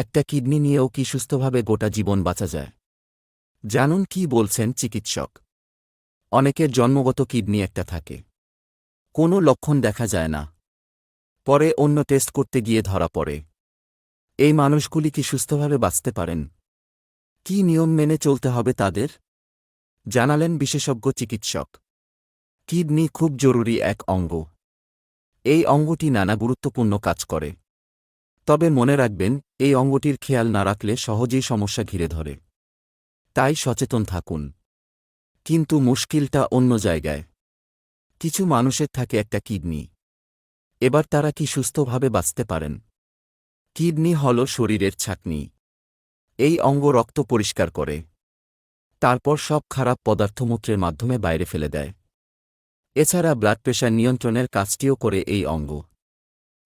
একটা কিডনি নিয়েও কি সুস্থভাবে গোটা জীবন বাঁচা যায়? জানুন কি বলছেন চিকিৎসক। অনেকের জন্মগত কিডনি একটা থাকে। কোনো লক্ষণ দেখা যায় না। পরে অন্য টেস্ট করতে গিয়ে ধরা পড়ে। এই মানুষগুলি কি সুস্থভাবে বাঁচতে পারেন? কি নিয়ম মেনে চলতে হবে তাদের? জানালেন বিশেষজ্ঞ চিকিৎসক। কিডনি খুব জরুরি এক অঙ্গ। এই অঙ্গটি নানা গুরুত্বপূর্ণ কাজ করে। তবে মনে রাখবেন, এই অঙ্গটির খেয়াল না রাখলে সহজেই সমস্যা ঘিরে ধরে। তাই সচেতন থাকুন। কিন্তু মুশকিলটা অন্য জায়গায়। কিছু মানুষের থাকে একটা কিডনি। এবার তারা কি সুস্থভাবে বাঁচতে পারেন? কিডনি হল শরীরের ছাকনি। এই অঙ্গ রক্ত পরিষ্কার করে। তারপর সব খারাপ পদার্থ মূত্রের মাধ্যমে বাইরে ফেলে দেয়। এছাড়া ব্লাড প্রেশার নিয়ন্ত্রণের কাজটিও করে এই অঙ্গ।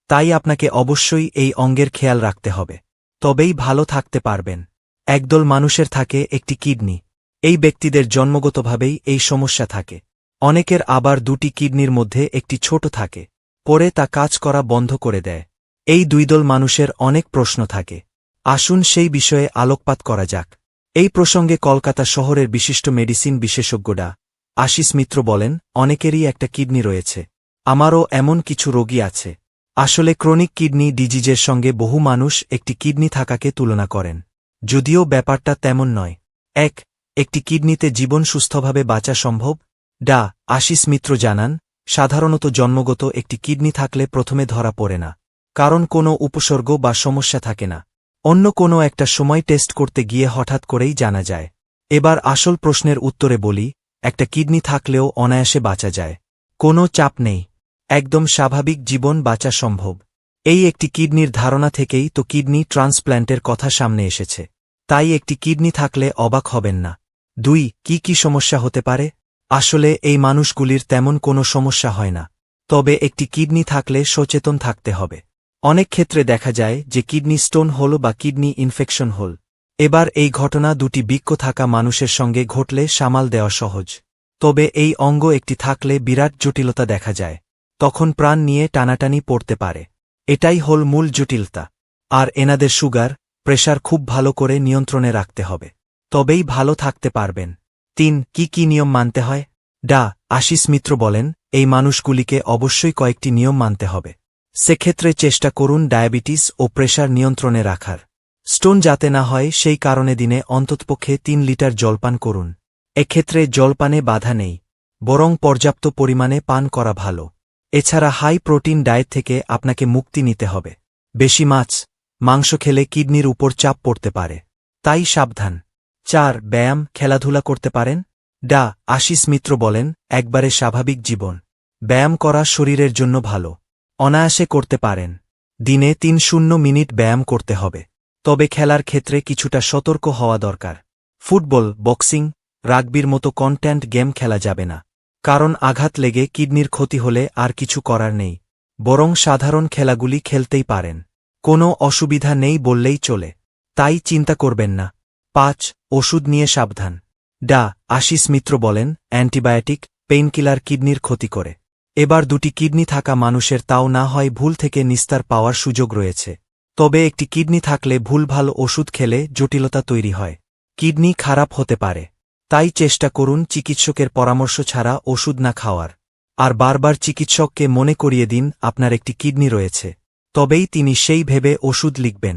তাই আপনাকে অবশ্যই এই অঙ্গের খেয়াল রাখতে হবে। তবেই ভালো থাকতে পারবেন। একদল মানুষের থাকে একটি কিডনি। এই ব্যক্তিদের জন্মগতভাবেই এই সমস্যা থাকে। অনেকের আবার দুটি কিডনির মধ্যে একটি ছোট থাকে। পরে তা কাজ করা বন্ধ করে দেয়। এই দুই দল মানুষের অনেক প্রশ্ন থাকে। আসুন সেই বিষয়ে আলোকপাত করা যাক। এই প্রসঙ্গে কলকাতা শহরের বিশিষ্ট মেডিসিন বিশেষজ্ঞরা আশিস মিত্র বলেন, অনেকেরই একটা কিডনি রয়েছে। আমারও এমন কিছু রোগী আছে। আসলে ক্রনিক কিডনি ডিজিজের সঙ্গে বহু মানুষ একটি কিডনি থাকাকে তুলনা করেন। যদিও ব্যাপারটা তেমন নয়। এক, একটি কিডনিতে জীবন সুস্থভাবে বাঁচা সম্ভব। ডা, আশিস মিত্র জানান, সাধারণত জন্মগত একটি কিডনি থাকলে প্রথমে ধরা পড়ে না। কারণ কোনো উপসর্গ বা সমস্যা থাকে না। অন্য কোনো একটা সময় টেস্ট করতে গিয়ে হঠাৎ করেই জানা যায়। এবার আসল প্রশ্নের উত্তরে বলি, একটা কিডনি থাকলেও অনায়াসে বাঁচা যায়। কোনো চাপ নেই। একদম স্বাভাবিক জীবন বাঁচা সম্ভব। এই একটি কিডনির ধারণা থেকেই তো কিডনি ট্রান্সপ্ল্যান্টের কথা সামনে এসেছে। তাই একটি কিডনি থাকলে অবাক হবেন না। দুই, কি কি সমস্যা হতে পারে? আসলে এই মানুষগুলির তেমন কোনো সমস্যা হয় না। তবে একটি কিডনি থাকলে সচেতন থাকতে হবে। অনেক ক্ষেত্রে দেখা যায় যে কিডনি স্টোন হল বা কিডনি ইনফেকশন হল। এবার এই ঘটনা দুটি বৃক্ষ থাকা মানুষের সঙ্গে ঘটলে সামাল দেওয়া সহজ। তবে এই অঙ্গ একটি থাকলে বিরাট জটিলতা দেখা যায়। তখন প্রাণ নিয়ে টানাটানি পড়তে পারে। এটাই হল মূল জটিলতা। আর এনাদের সুগার, প্রেশার খুব ভালো করে নিয়ন্ত্রণে রাখতে হবে। তবেই ভালো থাকতে পারবেন। তিন, কি কি নিয়ম মানতে হয়? ডা, আশিস মিত্র বলেন, এই মানুষগুলিকে অবশ্যই কয়েকটি নিয়ম মানতে হবে। সেক্ষেত্রে চেষ্টা করুন ডায়াবেটিস ও প্রেশার নিয়ন্ত্রণে রাখার। স্টোন যাতে না হয়, সেই কারণে দিনে অন্ততপক্ষে তিন লিটার জলপান করুন। এক্ষেত্রে জলপানে বাধা নেই। বরং পর্যাপ্ত পরিমাণে পান করা ভালো। এছাড়া হাই প্রোটিন ডায়েট থেকে আপনাকে মুক্তি নিতে হবে। বেশি মাছ, মাংস খেলে কিডনির উপর চাপ পড়তে পারে। তাই সাবধান। চার, ব্যায়াম, খেলাধুলা করতে পারেন। ডা, আশিস মিত্র বলেন, একবারে স্বাভাবিক জীবন। ব্যায়াম করা শরীরের জন্য ভালো। অনায়াসে করতে পারেন। দিনে তিন শূন্য মিনিট ব্যায়াম করতে হবে। তবে খেলার ক্ষেত্রে কিছুটা সতর্ক হওয়া দরকার। ফুটবল, বক্সিং, রাগবির মতো কন্ট্যান্ট গেম খেলা যাবে না। কারণ আঘাত লেগে কিডনির ক্ষতি হলে আর কিছু করার নেই। বরং সাধারণ খেলাগুলি খেলতেই পারেন। কোনো অসুবিধা নেই বললেই চলে। তাই চিন্তা করবেন না। পাঁচ, ওষুধ নিয়ে সাবধান। ডা, আশিস মিত্র বলেন, অ্যান্টিবায়োটিক, পেইনকিলার কিডনির ক্ষতি করে। এবার দুটি কিডনি থাকা মানুষের তাও না হয় ভুল থেকে নিস্তার পাওয়ার সুযোগ রয়েছে। তবে একটি কিডনি থাকলে ভুলভাল ওষুধ খেলে জটিলতা তৈরি হয়। কিডনি খারাপ হতে পারে। তাই চেষ্টা করুন চিকিৎসকের পরামর্শ ছাড়া ওষুধ না খাওয়ার। আর বারবার চিকিৎসককে মনে করিয়ে দিন, আপনার একটি কিডনি রয়েছে। তবেই তিনি সেই ভেবে ওষুধ লিখবেন।